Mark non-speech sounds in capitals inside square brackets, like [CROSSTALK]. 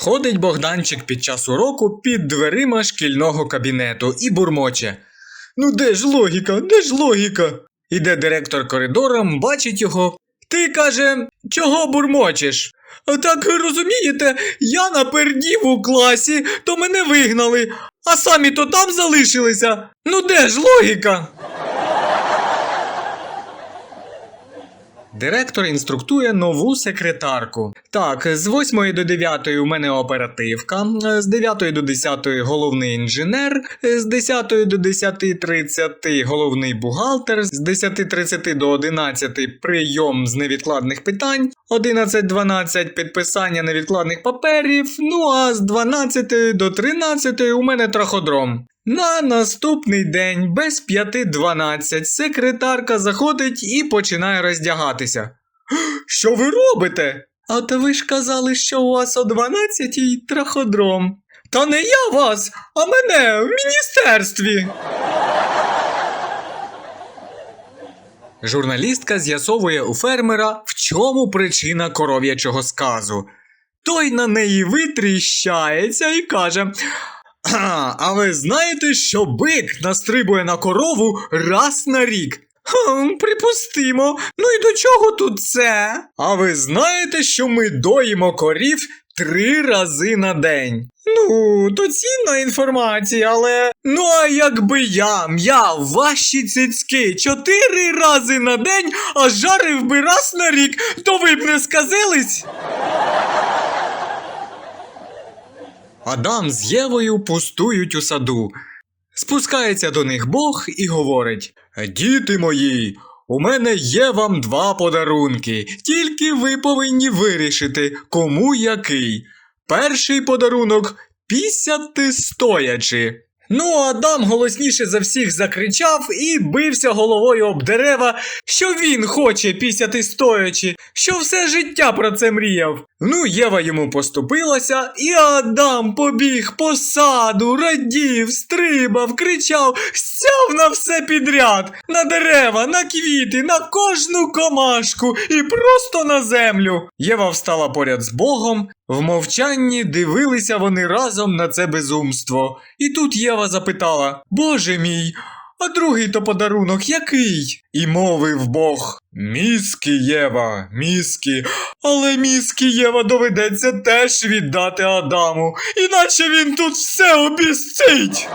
Ходить Богданчик під час уроку під дверима шкільного кабінету і бурмоче. Ну де ж логіка, де ж логіка? Іде директор коридором, бачить його. Ти каже, чого бурмочеш? «А Так розумієте, я напердів у класі, то мене вигнали, а самі то там залишилися. Ну де ж логіка? Директор інструктує нову секретарку. Так, з 8 до 9 у мене оперативка, з 9 до 10 головний інженер, з 10 до 10.30 головний бухгалтер, з 10.30 до 11 прийом з невідкладних питань, 11.12 підписання невідкладних паперів, ну а з 12 до 13 у мене траходром. На наступний день без 5.12 секретарка заходить і починає роздягатися. [GASPS] Що ви робите? А то ви ж казали, що у вас о 12-й траходром. Та не я вас, а мене в міністерстві. Журналістка з'ясовує у фермера, в чому причина коров'ячого сказу. Той на неї витріщається і каже: «А, ви знаєте, що бик настрибує на корову раз на рік? Хм, припустимо. Ну і до чого тут це? А ви знаєте, що ми доїмо корів три рази на день? Ну, то цінна інформація, але. Ну, а якби я м'яв ваші цицьки чотири рази на день, а жарив би раз на рік, то ви б не сказились? Адам з Євою пустують у саду. Спускається до них Бог і говорить: Діти мої, у мене є вам два подарунки, тільки ви повинні вирішити, кому який. Перший подарунок пісяти стоячи. Ну, Адам голосніше за всіх закричав і бився головою об дерева, що він хоче пісяти стоячи, що все життя про це мріяв. Ну, Єва йому поступилася, і Адам побіг по саду, радів, стрибав, кричав, сяв на все підряд, на дерева, на квіти, на кожну комашку і просто на землю. Єва встала поряд з Богом. В мовчанні дивилися вони разом на це безумство. І тут Єва запитала: Боже мій, а другий то подарунок який? І мовив Бог. Мізки, Єва, мізки. Але мізки Єва доведеться теж віддати Адаму, іначе він тут все обіцить.